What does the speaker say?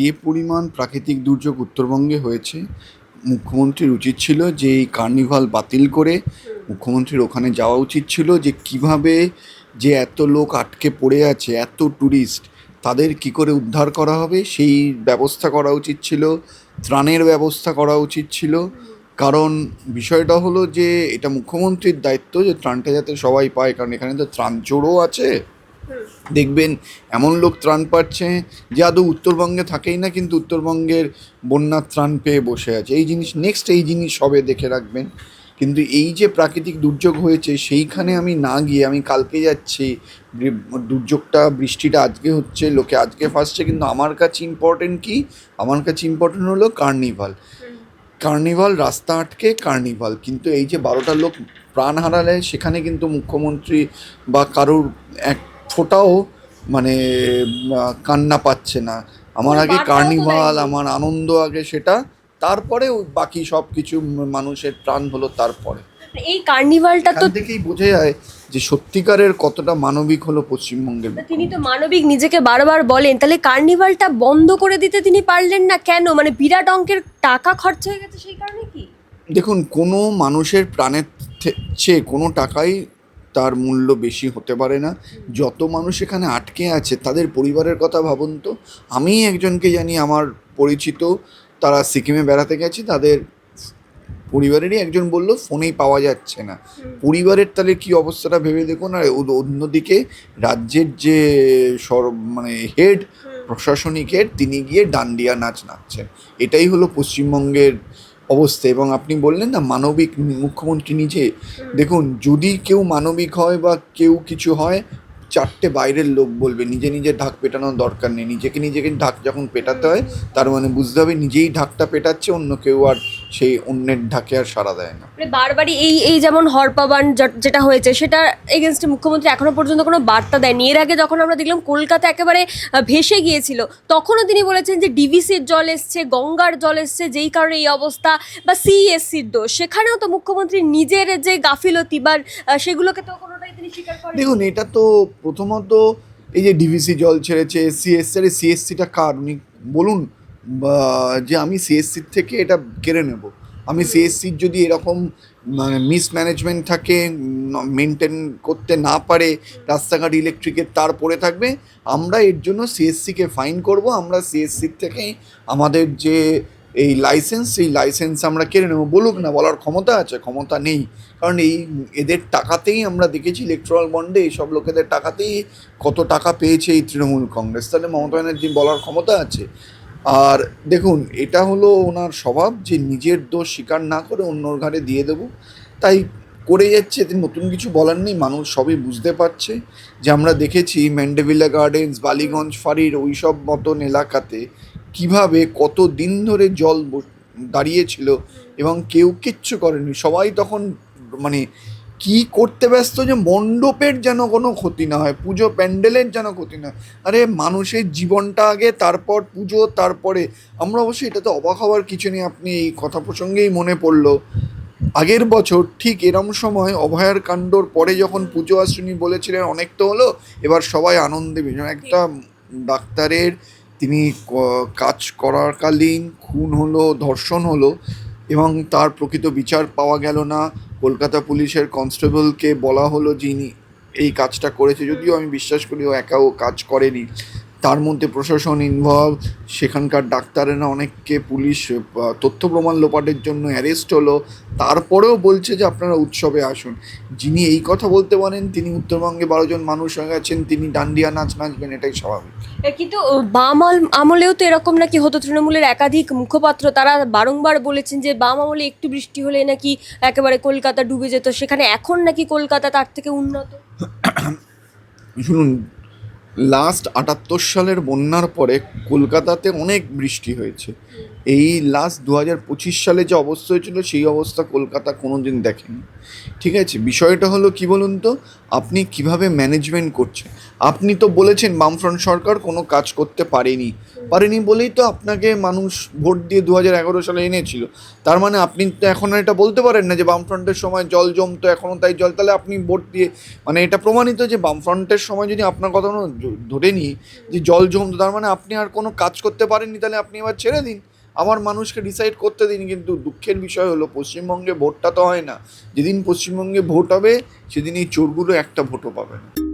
যে পরিমাণ প্রাকৃতিক দুর্যোগ উত্তরবঙ্গে হয়েছে, মুখ্যমন্ত্রীর উচিত ছিল যে এই কার্নিভাল বাতিল করে মুখ্যমন্ত্রীর ওখানে যাওয়া উচিত ছিল যে কীভাবে যে এত লোক আটকে পড়ে আছে, এত ট্যুরিস্ট তাদের কি করে উদ্ধার করা হবে? সেই ব্যবস্থা করা উচিত ছিল, ত্রাণের ব্যবস্থা করা উচিত ছিল। কারণ বিষয়টা হলো যে এটা মুখ্যমন্ত্রীর দায়িত্ব যে ত্রাণটা যাতে সবাই পায়, কারণ এখানে তো ত্রাণ চোরও আছে। দেখবেন, এমন লোক ত্রাণ পাচ্ছে যে আদৌ উত্তরবঙ্গে থাকেই না, কিন্তু উত্তরবঙ্গের বন্যার ত্রাণ পেয়ে বসে আছে। এই জিনিস নেক্সট এই জিনিস সবে দেখে রাখবেন। কিন্তু এই যে প্রাকৃতিক দুর্যোগ হয়েছে, সেইখানে আমি না গিয়ে আমি কালকে যাচ্ছি দুর্যোগটা, বৃষ্টিটা আজকে হচ্ছে, লোকে আজকে ফাঁসছে, কিন্তু আমার কাছে ইম্পর্টেন্ট কি? আমার কাছে ইম্পর্টেন্ট হলো কার্নিভাল কার্নিভাল রাস্তা আটকে কার্নিভাল কিন্তু এই যে বারোটা লোক প্রাণ হারালে, সেখানে কিন্তু মুখ্যমন্ত্রী বা কারোর এক ফোঁটাও মানে কান্না পাচ্ছে না। আমার আগে কার্নিভাল আমার আনন্দ আগে সেটা তারপরে বাকি সব কিছু মানুষের প্রাণ হলো তারপরে। এই কার্নিভালটা তো দেখেই বোঝা যায় যে সত্যিকারের কতটা মানবিক হলো পশ্চিমবঙ্গের তিনি তো মানবিক নিজেকে বারবার বলেন। তাহলে কার্নিভালটা বন্ধ করে দিতে তিনি পারলেন না কেন? মানে বিরাট অঙ্কের টাকা খরচ হয়ে গেছে সেই কারণে কি? দেখুন কোনো মানুষের প্রাণের চেয়ে কোনো টাকাই তার মূল্য বেশি হতে পারে না। যত মানুষ এখানে আটকে আছে তাদের পরিবারের কথা ভাবুন তো। আমি একজনকে জানি আমার পরিচিত তারা সিকিমে বেড়াতে গেছে তাদের পরিবারেরই একজন বলল ফোনেই পাওয়া যাচ্ছে না। পরিবারের তাহলে কি অবস্থাটা ভেবে দেখুন? আর অন্যদিকে রাজ্যের যে সর মানে হেড প্রশাসনিক হেড তিনি গিয়ে ডান্ডিয়া নাচ নাচছেন। এটাই হলো পশ্চিমবঙ্গের অবস্থা এবং আপনি বললেন না মানবিক মুখ্যমন্ত্রী নিজে। দেখুন, যদি কেউ মানবিক হয় বা কেউ কিছু হয় চারটে বাইরের লোক বলবে, নিজে নিজে ঢাক পেটানোর দরকার নেই, নিজেকে নিজেকে ঢাক যখন পেটাতে হয়, তার মানে বুঝতে হবে নিজেই ঢাকটা পেটাচ্ছে, অন্য কেউ আর সেই অন্যের ঢাকে আর সাড়া দেয় না। মানে বারবারই এই এই যেমন হরপাবান যেটা হয়েছে, সেটা এগেনস্টে মুখ্যমন্ত্রী এখনও পর্যন্ত কোনো বার্তা দেয়নি। এর আগে যখন আমরা দেখলাম কলকাতা একেবারে ভেসে গিয়েছিল, তখনও তিনি বলেছেন যে ডিভিসির জল এসছে, গঙ্গার জল এসছে, যেই কারণে এই অবস্থা, বা সিএসসির দোষ। সেখানেও তো মুখ্যমন্ত্রী নিজের যে গাফিলতি, বা সেগুলোকে তো করেন দেখুন এটা তো প্রথমত এই যে ডিভিসি জল ছেড়েছে সিএসসি আরে সিএসসিটা কার? উনি বলুন যে আমি সিএসসির থেকে এটা কেড়ে নেব। আমি সিএসসির যদি এরকম মানে মিসম্যানেজমেন্ট থাকে মেনটেন করতে না পারে রাস্তাঘাট ইলেকট্রিকের তার পড়ে থাকবে আমরা এর জন্য সিএসসিকে ফাইন করব। আমরা সিএসসির থেকে আমাদের যে এই লাইসেন্স সেই লাইসেন্স আমরা কেড়ে নেব, বলুক না, বলার ক্ষমতা আছে, ক্ষমতা নেই। কারণ এই এদের টাকাতেই আমরা দেখেছি ইলেকট্রাল বন্ডে এইসব লোকেদের টাকাতেই কত টাকা পেয়েছে এই তৃণমূল কংগ্রেস। তাহলে মমতা ব্যানার্জি বলার ক্ষমতা আছে। আর দেখুন, এটা হলো ওনার স্বভাব যে নিজের দোষ স্বীকার না করে অন্যর ঘাড়ে দিয়ে দেবো। তাই করে যাচ্ছে, এতে নতুন কিছু বলার নেই, মানুষ সবই বুঝতে পারছে যে আমরা দেখেছি ম্যান্ডেভিলা গার্ডেন্স বালিগঞ্জ ফাঁড়ির ওই সব মতন এলাকাতে কীভাবে কত দিন ধরে জল দাঁড়িয়েছিল এবং কেউ কিচ্ছু করেনি। সবাই তখন মানে কি করতে ব্যস্ত যে মণ্ডপের যেন কোনো ক্ষতি না হয় পুজো প্যান্ডেলের যেন ক্ষতি না হয়। আরে মানুষের জীবনটা আগে তারপর পুজো তারপরে। আমরা অবশ্যই এটা তো অবাক হওয়ার কিছু নেই আপনি এই কথা প্রসঙ্গেই মনে পড়ল। আগের বছর ঠিক এরম সময় অভয়ার কাণ্ডর পরে যখন পুজো আসুনি বলেছিলেন অনেক তো হলো এবার সবাই আনন্দে ভীষণ একটা ডাক্তারের তিনি কাজ করাকালীন খুন হলো, ধর্ষণ হলো এবং তার প্রকৃত বিচার পাওয়া গেল না। কলকাতা পুলিশের কনস্টেবলকে বলা হলো যিনি এই কাজটা করেছে। যদিও আমি বিশ্বাস করি ও একাও কাজ করেনি। তার মধ্যে প্রশাসন ইনভলভ সেখানকার ডাক্তারেরা অনেককে পুলিশ তথ্য প্রমাণ লোপাটের জন্য অ্যারেস্ট হলো। তারপরেও বলছে যে আপনারা উৎসবে আসুন। যিনি এই কথা বলতে পারেন তিনি উত্তরবঙ্গে বারো জন মানুষ হয়ে গেছেন তিনি ডান্ডিয়া নাচ নাচবেন এটাই স্বাভাবিক। কিন্তু বাম আমলেও তো এরকম নাকি হতো? তৃণমূলের একাধিক মুখপাত্র তারা বারংবার বলেছেন যে বাম আমলে একটু বৃষ্টি হলে নাকি একেবারে কলকাতা ডুবে যেত। সেখানে এখন নাকি কলকাতা তার থেকে উন্নত? শুনুন লাস্ট আটাত্তর সালের বন্যার পরে কলকাতাতে অনেক বৃষ্টি হয়েছে। এই লাস্ট দু হাজার পঁচিশ সালে যে অবস্থা হয়েছিল, সেই অবস্থা কলকাতা কোনো দিন দেখেনি। ঠিক আছে, বিষয়টা হলো কি বলুন তো? আপনি কীভাবে ম্যানেজমেন্ট করছেন? আপনি তো বলেছেন বামফ্রন্ট সরকার কোনো কাজ করতে পারেনি। পারেনি বলেই তো আপনাকে মানুষ ভোট দিয়ে দু হাজার এগারো সালে এনেছিল। তার মানে আপনি তো এখন এটা বলতে পারেন না যে বামফ্রন্টের সময় জল জমতো, এখনও তাই জল, তাহলে আপনি ভোট দিয়ে মানে এটা প্রমাণিত যে বামফ্রন্টের সময় যদি আপনার কথা ধরে নিই যে জল জমতো, তার মানে আপনি আর কোনো কাজ করতে পারেননি, তাহলে আপনি এবার ছেড়ে দিন। আমার মানুষকে ডিসাইড করতে দিন, কিন্তু দুঃখের বিষয় হলো পশ্চিমবঙ্গে ভোটটা তো হয় না। যেদিন পশ্চিমবঙ্গে ভোট হবে, সেদিন এই চোরগুলো একটা ভোটও পাবে না।